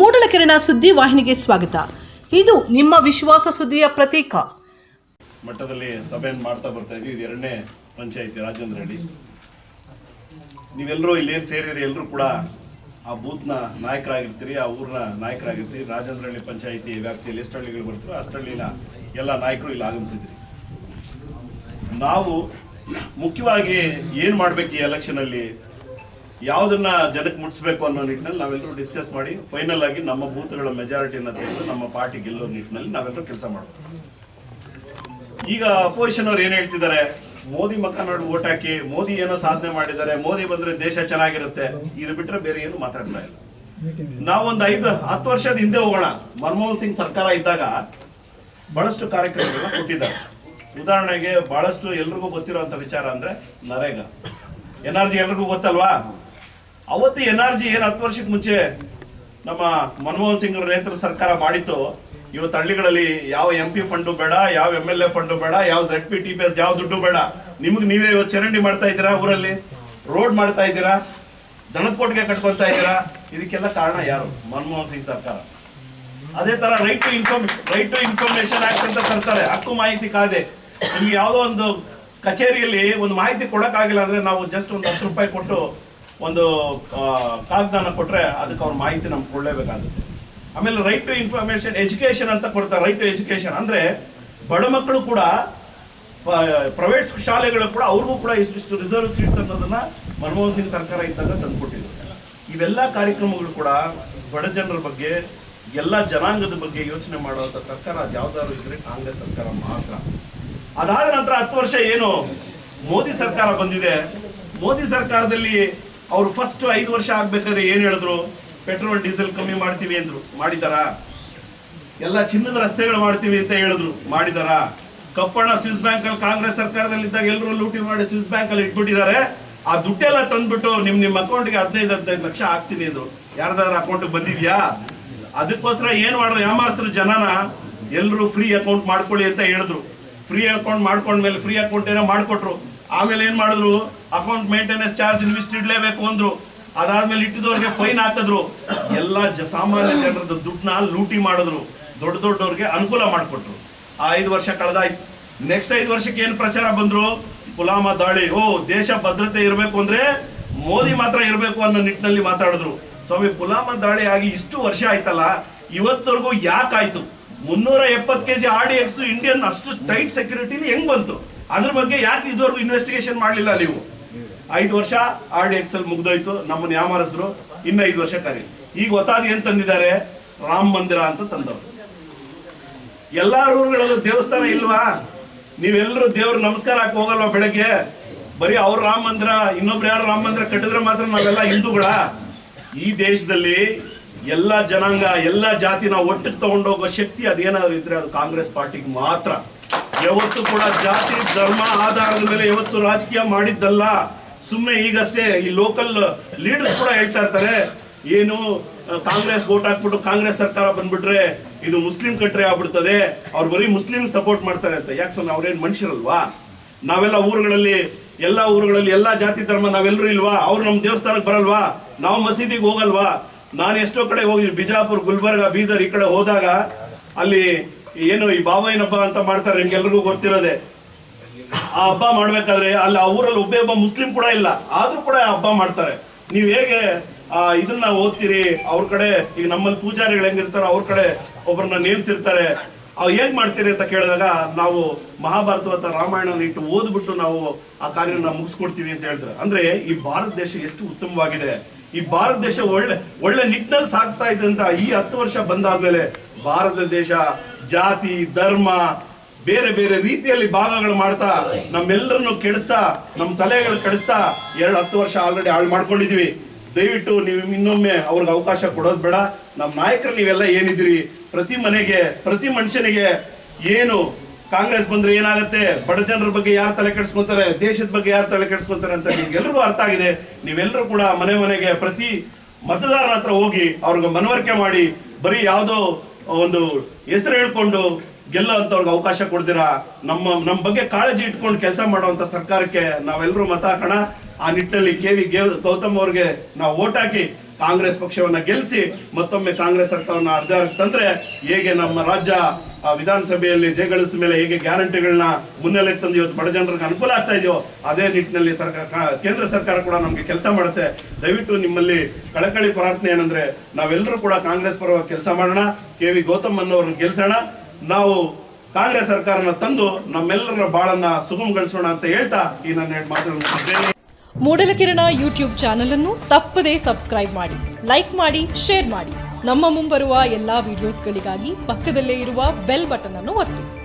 ಮೂಡಲಕೆರೆನ ಸುದ್ದಿ ವಾಹಿನಿಗೆ ಸ್ವಾಗತ. ಇದು ನಿಮ್ಮ ವಿಶ್ವಾಸ ಸುದ್ದಿಯ ಪ್ರತೀಕ. ಮಟ್ಟದಲ್ಲಿ ಸಭೆಯನ್ನು ಮಾಡ್ತಾ ಬರ್ತಾ ಇದ್ವಿ ಇದು ಎರಡನೇ ಪಂಚಾಯಿತಿ ರಾಜೇಂದ್ರ ಹಳ್ಳಿ ನೀವೆಲ್ಲರೂ ಇಲ್ಲೇನು ಸೇರಿರಿ ಎಲ್ಲರೂ ಕೂಡ ಆ ಬೂತ್ನ ನಾಯಕರಾಗಿರ್ತೀರಿ, ಆ ಊರಿನ ನಾಯಕರಾಗಿರ್ತೀರಿ. ರಾಜೇಂದ್ರಹಳ್ಳಿ ಪಂಚಾಯಿತಿ ವ್ಯಾಪ್ತಿಯಲ್ಲಿ ಎಷ್ಟು ಹಳ್ಳಿಗಳು ಬರ್ತೀರೋ ಅಷ್ಟು ಹಳ್ಳಿನ ಎಲ್ಲ ನಾಯಕರು ಇಲ್ಲಿ ಆಗಮಿಸಿದ್ರಿ. ನಾವು ಮುಖ್ಯವಾಗಿ ಏನು ಮಾಡಬೇಕು ಈ ಎಲೆಕ್ಷನಲ್ಲಿ ಯಾವುದನ್ನ ಜನಕ್ಕೆ ಮುಟ್ಸ್ಬೇಕು ಅನ್ನೋ ನಿಟ್ಟಿನಲ್ಲಿ ನಾವೆಲ್ಲರೂ ಡಿಸ್ಕಸ್ ಮಾಡಿ ಫೈನಲ್ ಆಗಿ ನಮ್ಮ ಬೂತ್ಗಳ ಮೆಜಾರಿಟಿನ ತೆಗೆದು ನಮ್ಮ ಪಾರ್ಟಿ ಗೆಲ್ಲೋ ನಿಟ್ಟಿನಲ್ಲಿ ನಾವೆಲ್ಲರೂ ಕೆಲಸ ಮಾಡೋದು ಈಗ ಅಪೋಸಿಷನ್ ಅವ್ರು ಏನ್ ಹೇಳ್ತಿದ್ದಾರೆ? ಮೋದಿ ಮಕ್ಕ ನೋಡಿ ಓಟ್ ಹಾಕಿ, ಮೋದಿ ಏನೋ ಸಾಧನೆ ಮಾಡಿದ್ದಾರೆ, ಮೋದಿ ಬಂದ್ರೆ ದೇಶ ಚೆನ್ನಾಗಿರುತ್ತೆ, ಇದು ಬಿಟ್ರೆ ಬೇರೆ ಏನು ಮಾತಾಡ್ತಾ ಇಲ್ಲ. ನಾವೊಂದು ಐದು, ಹತ್ತು ವರ್ಷದ ಹಿಂದೆ ಹೋಗೋಣ. ಮನಮೋಹನ್ ಸಿಂಗ್ ಸರ್ಕಾರ ಇದ್ದಾಗ ಬಹಳಷ್ಟು ಕಾರ್ಯಕ್ರಮಗಳನ್ನ ಕೊಟ್ಟಿದ್ದಾರೆ. ಉದಾಹರಣೆಗೆ ಬಹಳಷ್ಟು ಎಲ್ರಿಗೂ ಗೊತ್ತಿರುವಂತ ವಿಚಾರ ಅಂದ್ರೆ ನರೇಗಾ. ಎನರ್ಜಿ ಎಲ್ರಿಗೂ ಗೊತ್ತಲ್ವಾ? ಅವತ್ತು ಎನ್ ಆರ್ ಜಿ ಏನ್ ಹತ್ತು ವರ್ಷಕ್ಕೆ ಮುಂಚೆ ನಮ್ಮ ಮನಮೋಹನ್ ಸಿಂಗ್ ಅವರ ನೇತೃತ್ವ ಸರ್ಕಾರ ಮಾಡಿತ್ತು, ಇವತ್ತು ಹಳ್ಳಿಗಳಲ್ಲಿ ಯಾವ ಎಂ ಪಿ ಫಂಡು ಬೇಡ, ಯಾವ ಎಂ ಎಲ್ ಎ ಫಂಡು ಬೇಡ, ಯಾವ Z P T P S ಯಾವ ದುಡ್ಡು ಬೇಡ, ನಿಮ್ಗೆ ನೀವೇ ಇವತ್ತು ಚರಂಡಿ ಮಾಡ್ತಾ ಇದ್ದೀರಾ ಊರಲ್ಲಿ? ರೋಡ್ ಮಾಡ್ತಾ ಇದ್ದೀರಾ? ದನದ ಕೊಟ್ಟಿಗೆ ಕಟ್ಕೊಳ್ತಾ ಇದ್ದೀರಾ? ಇದಕ್ಕೆಲ್ಲ ಕಾರಣ ಯಾರು? ಮನಮೋಹನ್ ಸಿಂಗ್ ಸರ್ಕಾರ. ಅದೇ ತರ right to inform, right to information act ಅಂತ ಕರ್ತಾರೆ ಹಕ್ಕು ಮಾಹಿತಿ ಕಾಯ್ದೆ. ನಿಮ್ಗೆ ಯಾವುದೋ ಒಂದು ಕಚೇರಿಯಲ್ಲಿ ಒಂದು ಮಾಹಿತಿ ಕೊಡೋಕ್ಕಾಗಿಲ್ಲ ಅಂದ್ರೆ ನಾವು ಜಸ್ಟ್ ಒಂದು ಹತ್ತು ರೂಪಾಯಿ ಕೊಟ್ಟು ಒಂದು ಕಾಗದಾನ ಕೊಟ್ರೆ ಅದಕ್ಕೆ ಅವ್ರ ಮಾಹಿತಿ ನಮ್ಗೆ ಕೊಡಲೇಬೇಕಾಗುತ್ತೆ. ಆಮೇಲೆ ರೈಟ್ ಟು ಇನ್ಫಾರ್ಮೇಶನ್ ಎಜುಕೇಶನ್ ಅಂತ ಕೊಡ್ತಾರೆ ರೈಟ್ ಟು ಎಜುಕೇಶನ್ ಅಂದ್ರೆ ಬಡ ಮಕ್ಕಳು ಕೂಡ ಪ್ರೈವೇಟ್ ಶಾಲೆಗಳು ಕೂಡ ಅವ್ರಿಗೂ ಕೂಡ ಇಷ್ಟಿಷ್ಟು ರಿಸರ್ವ್ ಸೀಟ್ಸ್ ಅನ್ನೋದನ್ನ ಮನಮೋಹನ್ ಸಿಂಗ್ ಸರ್ಕಾರ ಇದ್ದಾಗ ತಂದುಕೊಟ್ಟಿದ್ರು. ಇವೆಲ್ಲ ಕಾರ್ಯಕ್ರಮಗಳು ಕೂಡ ಬಡ ಜನರ ಬಗ್ಗೆ, ಎಲ್ಲ ಜನಾಂಗದ ಬಗ್ಗೆ ಯೋಚನೆ ಮಾಡುವಂತ ಸರ್ಕಾರ ಅದು ಯಾವ್ದಾದ್ರು ಇದ್ರೆ ಕಾಂಗ್ರೆಸ್ ಸರ್ಕಾರ ಮಾತ್ರ. ಅದಾದ ನಂತರ ಹತ್ತು ವರ್ಷ ಏನು ಮೋದಿ ಸರ್ಕಾರ ಬಂದಿದೆ. ಮೋದಿ ಸರ್ಕಾರದಲ್ಲಿ ಅವರು ಫಸ್ಟ್ ಐದು ವರ್ಷ ಆಗ್ಬೇಕಾದ್ರೆ ಏನು ಹೇಳಿದ್ರು? ಪೆಟ್ರೋಲ್ ಡೀಸೆಲ್ ಕಮ್ಮಿ ಮಾಡ್ತೀವಿ ಅಂದ್ರು. ಮಾಡಿದಾರ? ಎಲ್ಲ ಚಿನ್ನದ ರಸ್ತೆಗಳು ಮಾಡ್ತೀವಿ ಅಂತ ಹೇಳಿದ್ರು. ಮಾಡಿದಾರ? ಕಪ್ಪಣ್ಣ ಸ್ವಿಸ್ ಬ್ಯಾಂಕ್ ಅಲ್ಲಿ ಕಾಂಗ್ರೆಸ್ ಸರ್ಕಾರದಲ್ಲಿ ಇದ್ದಾಗ ಎಲ್ಲರೂ ಲೂಟಿ ಮಾಡಿ ಸ್ವಿಸ್ ಬ್ಯಾಂಕ್ ಅಲ್ಲಿ ಇಟ್ಬಿಟ್ಟಿದ್ದಾರೆ. ಆ ದುಡ್ಡೆಲ್ಲ ತಂದ್ಬಿಟ್ಟು ನಿಮ್ ನಿಮ್ ಅಕೌಂಟ್ಗೆ ಹದಿನೈದು ಹದಿನೈದು ಲಕ್ಷ ಹಾಕ್ತೀನಿ ಅಂದ್ರು. ಯಾರ್ದಾರ ಅಕೌಂಟ್ ಬಂದಿದ್ಯಾ? ಅದಕ್ಕೋಸ್ಕರ ಏನ್ ಮಾಡಿದ್ರು ಯಾಮಾರಿಸಿದ್ರು ಜನನ ಎಲ್ಲರೂ ಫ್ರೀ ಅಕೌಂಟ್ ಮಾಡ್ಕೊಳ್ಳಿ ಅಂತ ಹೇಳಿದ್ರು. ಫ್ರೀ ಅಕೌಂಟ್ ಮಾಡ್ಕೊಂಡ್ಮೇಲೆ ಫ್ರೀ ಅಕೌಂಟ್ ಏನೋ ಮಾಡ್ಕೊಟ್ರು. ಆಮೇಲೆ ಏನ್ ಮಾಡಿದ್ರು? ಅಕೌಂಟ್ ಮೇಂಟೆನೆನ್ಸ್ ಚಾರ್ಜ್ ಇನ್ವೆಸ್ಟ್ ಇಡ್ಲೇಬೇಕು ಅಂದ್ರು. ಅದಾದ್ಮೇಲೆ ಇಟ್ಟಿದವ್ರಿಗೆ ಫೈನ್ ಹಾಕಿದ್ರು. ಎಲ್ಲ ಜ ಸಾಮಾನ್ಯ ಜನರದ ದುಡ್ಡನ್ನ ಲೂಟಿ ಮಾಡಿದ್ರು. ದೊಡ್ಡ ದೊಡ್ಡವ್ರಿಗೆ ಅನುಕೂಲ ಮಾಡಿಕೊಟ್ರು. ಆ ಐದು ವರ್ಷ ಕಳೆದಾಯ್ತು. ನೆಕ್ಸ್ಟ್ ಐದು ವರ್ಷಕ್ಕೆ ಏನು ಪ್ರಚಾರ ಬಂದ್ರು? ಪುಲಾಮ ದಾಳಿ. ಓ, ದೇಶ ಭದ್ರತೆ ಇರಬೇಕು ಅಂದ್ರೆ ಮೋದಿ ಮಾತ್ರ ಇರಬೇಕು ಅನ್ನೋ ನಿಟ್ಟಿನಲ್ಲಿ ಮಾತಾಡಿದ್ರು. ಸ್ವಾಮಿ ಪುಲಾಮ ದಾಳಿ ಆಗಿ ಇಷ್ಟು ವರ್ಷ ಆಯ್ತಲ್ಲ? ಇವತ್ತವರೆಗೂ ಯಾಕಾಯ್ತು ಮುನ್ನೂರ ಎಪ್ಪತ್ತು KG R D X, Indian ಅಷ್ಟು ಟೈಟ್ ಸೆಕ್ಯೂರಿಟಿಲಿ ಹೆಂಗ್ ಬಂತು? ಅದ್ರ ಬಗ್ಗೆ ಯಾಕೆ ಇದುವರೆಗೂ ಇನ್ವೆಸ್ಟಿಗೇಷನ್ ಮಾಡಲಿಲ್ಲ ನೀವು? ಐದು ವರ್ಷ ಆರ್ ಡಿ ಎಕ್ಸ್ ಅಲ್ಲಿ ಮುಗ್ದೋಯ್ತು, ನಮ್ಮನ್ನ ಯಾಮಾರಿಸಿದ್ರು ಇನ್ನು ಐದು ವರ್ಷ ಕರಿ ಈಗ ಹೊಸಾದ್ ಏನ್ ತಂದಿದ್ದಾರೆ? ರಾಮ ಮಂದಿರ ಅಂತ ತಂದವರು. ಎಲ್ಲಾ ಊರುಗಳಲ್ಲೂ ದೇವಸ್ಥಾನ ಇಲ್ವಾ? ನೀವೆಲ್ಲರೂ ದೇವ್ರ ನಮಸ್ಕಾರ ಹಾಕಿ ಹೋಗಲ್ವಾ ಬೆಳಗ್ಗೆ? ಬರೀ ಅವ್ರ ರಾಮ ಮಂದಿರ, ಇನ್ನೊಬ್ರು ಯಾರು ರಾಮ ಮಂದಿರ ಕಟ್ಟಿದ್ರೆ ಮಾತ್ರ ನಾವೆಲ್ಲ ಹಿಂದೂಗಳ. ಈ ದೇಶದಲ್ಲಿ ಎಲ್ಲ ಜನಾಂಗ, ಎಲ್ಲ ಜಾತಿನ ಒಟ್ಟಿಗೆ ತಗೊಂಡೋಗೋ ಶಕ್ತಿ ಅದೇನಾದ್ರು ಇದ್ರೆ ಅದು ಕಾಂಗ್ರೆಸ್ ಪಾರ್ಟಿಗೆ ಮಾತ್ರ. ಯಾವತ್ತು ಕೂಡ ಜಾತಿ, ಧರ್ಮ, ಆಧಾರದ ಮೇಲೆ ಯಾವತ್ತು ರಾಜಕೀಯ ಮಾಡಿದ್ದಲ್ಲ. ಸುಮ್ಮನೆ ಈಗಷ್ಟೇ ಈ ಲೋಕಲ್ ಲೀಡರ್ಸ್ ಕೂಡ ಹೇಳ್ತಾ ಇರ್ತಾರೆ, ಏನು ಕಾಂಗ್ರೆಸ್ ಓಟ್ ಹಾಕ್ಬಿಟ್ಟು ಕಾಂಗ್ರೆಸ್ ಸರ್ಕಾರ ಬಂದ್ಬಿಟ್ರೆ ಇದು ಮುಸ್ಲಿಂ ಕಂಟ್ರಿ ಆಗ್ಬಿಡ್ತದೆ, ಅವ್ರು ಬರೀ ಮುಸ್ಲಿಂ ಸಪೋರ್ಟ್ ಮಾಡ್ತಾರೆ ಅಂತ. ಯಾಕೆ ಸೊ ಅವ್ರೇನ್ ಮನುಷ್ಯರಲ್ವಾ? ನಾವೆಲ್ಲ ಊರುಗಳಲ್ಲಿ, ಎಲ್ಲಾ ಊರುಗಳಲ್ಲಿ, ಎಲ್ಲಾ ಜಾತಿ ಧರ್ಮ ನಾವೆಲ್ಲರೂ ಇಲ್ವಾ? ಅವ್ರು ನಮ್ಮ ದೇವಸ್ಥಾನಕ್ಕೆ ಬರಲ್ವಾ? ನಾವು ಮಸೀದಿಗೆ ಹೋಗಲ್ವಾ? ನಾನು ಎಷ್ಟೋ ಕಡೆ ಹೋಗಿ ಬಿಜಾಪುರ್, ಗುಲ್ಬರ್ಗ, ಬೀದರ್ ಈ ಕಡೆ ಹೋದಾಗ, ಅಲ್ಲಿ ಏನು ಈ ಬಾಬಾಯಿನ ಹಬ್ಬ ಅಂತ ಮಾಡ್ತಾರೆ ನಿಮ್ಗೆಲ್ರಿಗೂ ಗೊತ್ತಿರೋದೆ. ಆ ಹಬ್ಬ ಮಾಡ್ಬೇಕಾದ್ರೆ ಅಲ್ಲಿ ಆ ಊರಲ್ಲಿ ಒಬ್ಬೇ ಒಬ್ಬ ಮುಸ್ಲಿಂ ಕೂಡ ಇಲ್ಲ. ಆದ್ರೂ ಕೂಡ ಹಬ್ಬ ಮಾಡ್ತಾರೆ. ನೀವು ಹೇಗೆ ಇದನ್ನ ಓದ್ತೀರಿ? ಅವ್ರ ಕಡೆ, ಈಗ ನಮ್ಮಲ್ಲಿ ಪೂಜಾರಿಗಳು ಹೆಂಗಿರ್ತಾರೋ ಅವ್ರ ಕಡೆ ಒಬ್ಬರನ್ನ ನೇಮಿಸಿರ್ತಾರೆ. ಅವ್ ಹೇಗ್ ಮಾಡ್ತೀರಿ ಅಂತ ಕೇಳಿದಾಗ ನಾವು ಮಹಾಭಾರತ ಅಥವಾ ರಾಮಾಯಣ ಇಟ್ಟು ಓದ್ಬಿಟ್ಟು ನಾವು ಆ ಕಾರ್ಯನ ಮುಗಿಸ್ಕೊಡ್ತೀವಿ ಅಂತ ಹೇಳ್ತಾರೆ. ಅಂದ್ರೆ ಈ ಭಾರತ ದೇಶ ಎಷ್ಟು ಉತ್ತಮವಾಗಿದೆ. ಈ ಭಾರತ ದೇಶ ಒಳ್ಳೆ ಒಳ್ಳೆ ನಿಟ್ಟಿನಲ್ಲಿ ಇದೆ ಅಂತ ಈ ಹತ್ತು ವರ್ಷ ಬಂದಾದ್ಮೇಲೆ ಭಾರತ ದೇಶ ಜಾತಿ, ಧರ್ಮ ಬೇರೆ ಬೇರೆ ರೀತಿಯಲ್ಲಿ ಭಾಗಗಳು ಮಾಡ್ತಾ, ನಮ್ಮೆಲ್ಲರನ್ನು ಕೆಡಿಸ್ತಾ ನಮ್ಮ ತಲೆಗಳು ಕೆಡಿಸ್ತಾ ಎರಡು ಹತ್ತು ವರ್ಷ ಆಲ್ರೆಡಿ ಹಾಳು ಮಾಡ್ಕೊಂಡಿದೀವಿ. ದಯವಿಟ್ಟು ನೀವು ಇನ್ನೊಮ್ಮೆ ಅವ್ರಿಗೆ ಅವಕಾಶ ಕೊಡೋದು ಬೇಡ. ನಮ್ಮ ನಾಯಕರು ನೀವೆಲ್ಲ ಏನಿದ್ದೀರಿ? ಪ್ರತಿ ಮನೆಗೆ, ಪ್ರತಿ ಮನುಷ್ಯನಿಗೆ ಏನು ಕಾಂಗ್ರೆಸ್ ಬಂದ್ರೆ ಏನಾಗುತ್ತೆ? ಬಡ ಜನರ ಬಗ್ಗೆ ಯಾರು ತಲೆ ಕೆಡಿಸ್ಕೊತಾರೆ? ದೇಶದ ಬಗ್ಗೆ ಯಾರು ತಲೆ ಕೆಡಿಸ್ಕೊತಾರೆ ಅಂತ ನಿಮ್ಗೆಲ್ರಿಗೂ ಅರ್ಥ ಆಗಿದೆ. ನೀವೆಲ್ಲರೂ ಕೂಡ ಮನೆ ಮನೆಗೆ ಪ್ರತಿ ಮತದಾರರ ಹತ್ರ ಹೋಗಿ ಅವ್ರಿಗೆ ಮನವರಿಕೆ ಮಾಡಿ, ಬರೀ ಯಾವುದೋ ಒಂದು ಹೆಸರು ಹೇಳ್ಕೊಂಡು ಗೆಲ್ಲೋ ಅಂತವ್ರಿಗೆ ಅವಕಾಶ ಕೊಡ್ದಿರಾ? ನಮ್ಮ ನಮ್ಮ ಬಗ್ಗೆ ಕಾಳಜಿ ಇಟ್ಕೊಂಡು ಕೆಲಸ ಮಾಡುವಂಥ ಸರ್ಕಾರಕ್ಕೆ ನಾವೆಲ್ಲರೂ ಮತ ಹಾಕೋಣ. ಆ ನಿಟ್ಟಿನಲ್ಲಿ ಕೆ ವಿ ಗೌತಮ್ ಅವ್ರಿಗೆ ನಾವು ಓಟ್ ಹಾಕಿ ಕಾಂಗ್ರೆಸ್ ಪಕ್ಷವನ್ನ ಗೆಲ್ಲಿಸಿ ಮತ್ತೊಮ್ಮೆ ಕಾಂಗ್ರೆಸ್ ಸರ್ಕಾರವನ್ನು ಅಧಿಕಾರಕ್ಕೆ ತಂದ್ರೆ ಹೇಗೆ ನಮ್ಮ ರಾಜ್ಯ ವಿಧಾನಸಭೆಯಲ್ಲಿ ಜಯಗಳಿಸಿದ ಮೇಲೆ ಹೇಗೆ ಗ್ಯಾರಂಟಿಗಳನ್ನ ಮುನ್ನೆಲೆ ತಂದು ಇವತ್ತು ಬಡ ಜನರಿಗೆ ಅನುಕೂಲ ಆಗ್ತಾ ಇದೆಯೋ, ಅದೇ ನಿಟ್ಟಿನಲ್ಲಿ ಸರ್ಕಾರ ಕೇಂದ್ರ ಸರ್ಕಾರ ಕೂಡ ನಮಗೆ ಕೆಲಸ ಮಾಡುತ್ತೆ. ದಯವಿಟ್ಟು ನಿಮ್ಮಲ್ಲಿ ಕಳಕಳಿ ಪ್ರಾರ್ಥನೆ ಏನಂದ್ರೆ ನಾವೆಲ್ಲರೂ ಕೂಡ ಕಾಂಗ್ರೆಸ್ ಪರವಾಗಿ ಕೆಲಸ ಮಾಡೋಣ. ಕೆ ವಿ ಗೌತಮ್ ಗೆಲ್ಸೋಣ. ನಾವು ಕಾಂಗ್ರೆಸ್ ಸರ್ಕಾರನ ತಂದು ನಮ್ಮೆಲ್ಲರ ಬಾಳನ್ನ ಸುಗಮಗೊಳಿಸೋಣ ಅಂತ ಹೇಳ್ತಾ ಈ ನನ್ನ ಮಾತುಗಳನ್ನು. ಮೂಡಲಕಿರಣ ಯೂಟ್ಯೂಬ್ ಚಾನೆಲ್ ಅನ್ನು ತಪ್ಪದೇ ಸಬ್ಸ್ಕ್ರೈಬ್ ಮಾಡಿ, ಲೈಕ್ ಮಾಡಿ, ಶೇರ್ ಮಾಡಿ ನಮ್ಮ ಮುಂಬರುವ ಎಲ್ಲಾ ವಿಡಿಯೋಸ್ಗಳಿಗಾಗಿ ಪಕ್ಕದಲ್ಲೇ ಇರುವ ಬೆಲ್ ಬಟನ್ ಅನ್ನು ಒತ್ತಿ